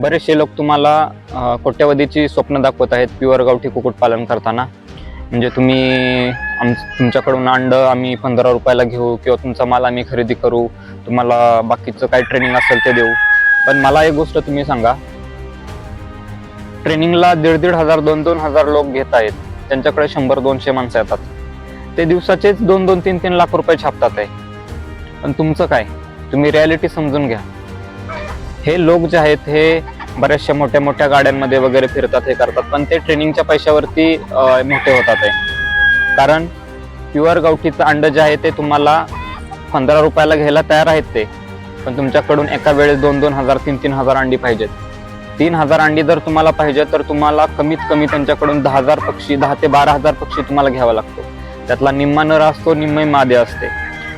बरेचसे लोक तुम्हाला कोट्यवधीची स्वप्न दाखवत आहेत प्युअर गावठी कुक्कुटपालन करताना. म्हणजे तुम्ही आम तुमच्याकडून अंड आम्ही पंधरा रुपयाला घेऊ किंवा तुमचा माल आम्ही खरेदी करू तुम्हाला बाकीचं काय ट्रेनिंग असेल ते देऊ. पण मला एक गोष्ट तुम्ही सांगा. ट्रेनिंगला दीड दीड हजार दोन दोन हजार लोक घेत आहेत. त्यांच्याकडे शंभर दोनशे माणसं येतात. ते दिवसाचेच दोन दोन तीन तीन लाख रुपये छापतात आहे. पण तुमचं काय? तुम्ही रियालिटी समजून घ्या. हे लोक जे आहेत हे बऱ्याचशा मोठ्या मोठ्या गाड्यांमध्ये वगैरे फिरतात हे करतात. पण ते ट्रेनिंगच्या पैशावरती मोठे होतात आहे कारण प्युअर गावठीचं अंड जे आहे ते तुम्हाला पंधरा रुपयाला घ्यायला तयार आहेत ते. पण तुमच्याकडून एका वेळेस दोन दोन हजार तीन तीन हजार अंडी पाहिजेत. तीन हजार अंडी जर तुम्हाला पाहिजे तर तुम्हाला कमीत कमी त्यांच्याकडून दहा हजार पक्षी दहा ते बारा हजार पक्षी तुम्हाला घ्यावा लागतो. त्यातला निम्मा नर असतो निम्मे मादे असते.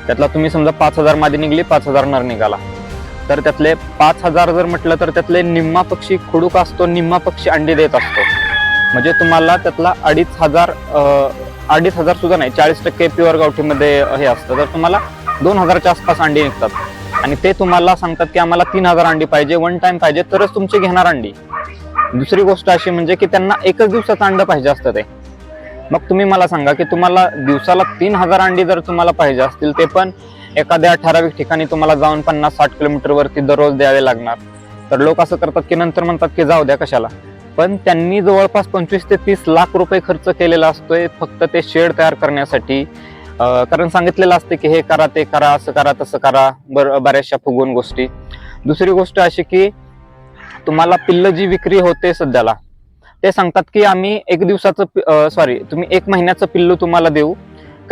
त्यातला तुम्ही समजा पाच हजार मादी निघली पाच हजार नर निघाला. तर त्यातले पाच हजार जर म्हटलं तर त्यातले निम्मा पक्षी खुडूक असतो निम्मा पक्षी अंडी देत असतो. म्हणजे तुम्हाला त्यातला अडीच हजार अडीच हजार सुद्धा नाही चाळीस टक्के प्युअर गावठीमध्ये हे असतं. तर तुम्हाला दोन हजारच्या आसपास अंडी निघतात. आणि ते तुम्हाला सांगतात की आम्हाला तीन हजार अंडी पाहिजे वन टाइम पाहिजे तरच तुमची घेणार अंडी. दुसरी गोष्ट अशी म्हणजे की त्यांना एकच दिवसाचं अंड पाहिजे असतं ते. मग तुम्ही मला सांगा की तुम्हाला दिवसाला तीन हजार अंडी जर तुम्हाला पाहिजे असतील ते पण एखाद्या ठराविक ठिकाणी तुम्हाला जाऊन पन्नास साठ किलोमीटरवरती दररोज द्यावे लागणार. तर लोक असं करतात की नंतर म्हणतात की जाऊ द्या कशाला. पण त्यांनी जवळपास पंचवीस ते तीस लाख रुपये खर्च केलेला असतोय फक्त ते शेड तयार करण्यासाठी. कारण सांगितलेलं असते की हे करा ते करा असं करा तसं करा बर बऱ्याचशा फुगून गोष्टी. दुसरी गोष्ट अशी की तुम्हाला पिल्ल जी विक्री होते सध्याला ते सांगतात की आम्ही एक दिवसाचं सॉरी तुम्ही एक महिन्याचं पिल्लू तुम्हाला देऊ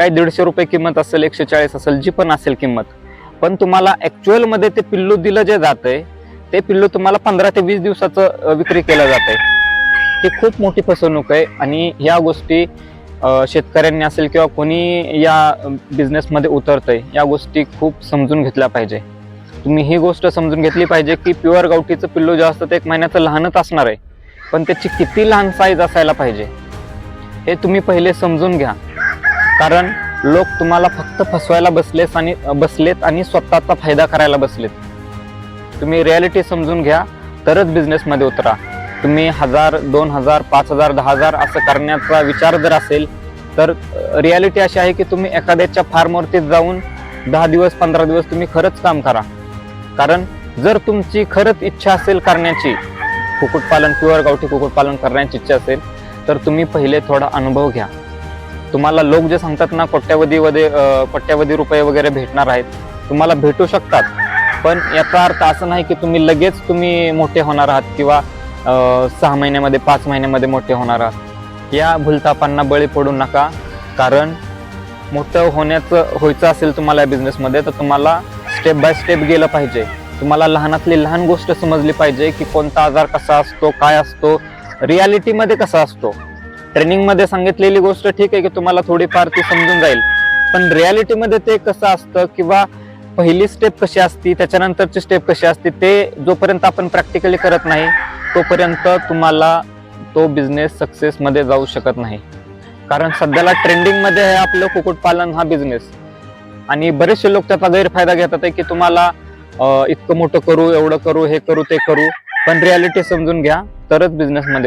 काय दीडशे रुपये किंमत असेल एकशे चाळीस असेल जी पण असेल किंमत. पण तुम्हाला ॲक्च्युअलमध्ये ते पिल्लू दिलं जे जात आहे ते पिल्लू तुम्हाला पंधरा ते वीस दिवसाचं विक्री केलं जात आहे ही खूप मोठी फसवणूक आहे आणि ह्या गोष्टी शेतकऱ्यांनी असेल किंवा कोणी या बिझनेसमध्ये उतरतंय या गोष्टी खूप समजून घेतल्या पाहिजे. तुम्ही ही गोष्ट समजून घेतली पाहिजे की प्युअर गावठीचं पिल्लू जे असतं ते एक महिन्याचं लहानच असणार आहे. पण त्याची किती लहान साईज असायला पाहिजे हे तुम्ही पहिले समजून घ्या. कारण लोक तुम्हाला फक्त फसवायला बसलेत आणि बसलेत आणि स्वतःचा फायदा करायला बसलेत. तुम्ही रियालिटी समजून घ्या तरच बिझनेसमध्ये उतरा. तुम्ही हजार दोन हजार पाच हजार दहा हजार असं करण्याचा विचार जर असेल तर रियालिटी अशी आहे की तुम्ही एखाद्याच्या फार्मवरती जाऊन दहा दिवस पंधरा दिवस तुम्ही खरंच काम करा. कारण जर तुमची खरंच इच्छा असेल करण्याची कुक्कुटपालन प्युअर गावठी कुक्कुटपालन करण्याची इच्छा असेल तर तुम्ही पहिले थोडा अनुभव घ्या. तुम्हाला लोक जे सांगतात ना कोट्यावधीमध्ये कोट्यावधी रुपये वगैरे भेटणार आहेत तुम्हाला भेटू शकतात. पण याचा अर्थ असं नाही की तुम्ही लगेच तुम्ही मोठे होणार आहात किंवा सहा महिन्यामध्ये पाच महिन्यामध्ये मोठे होणार आहात. या भूलतापांना बळी पडू नका कारण मोठं होण्याचं व्हायचं असेल तुम्हाला या बिझनेसमध्ये तर तुम्हाला स्टेप बाय स्टेप गेलं पाहिजे. तुम्हाला लहानातली लहान गोष्ट समजली पाहिजे की कोणता आजार कसा असतो काय असतो रियालिटीमध्ये कसा असतो. ट्रेनिंगमध्ये सांगितलेली गोष्ट ठीक आहे की तुम्हाला थोडीफार ती समजून जाईल. पण रियालिटीमध्ये ते कसं असतं किंवा पहिली स्टेप कशी असती त्याच्यानंतरची स्टेप कशी असते ते जोपर्यंत आपण प्रॅक्टिकली करत नाही तोपर्यंत तुम्हाला तो बिझनेस सक्सेसमध्ये जाऊ शकत नाही. कारण सध्याला ट्रेंडिंगमध्ये आहे आपलं कुक्कुटपालन हा बिझनेस आणि बरेचसे लोक त्याचा गैरफायदा घेतात आहे की तुम्हाला इतकं मोठं करू एवढं करू हे करू ते करू पण रियालिटी समजून घ्या तरच बिझनेसमध्ये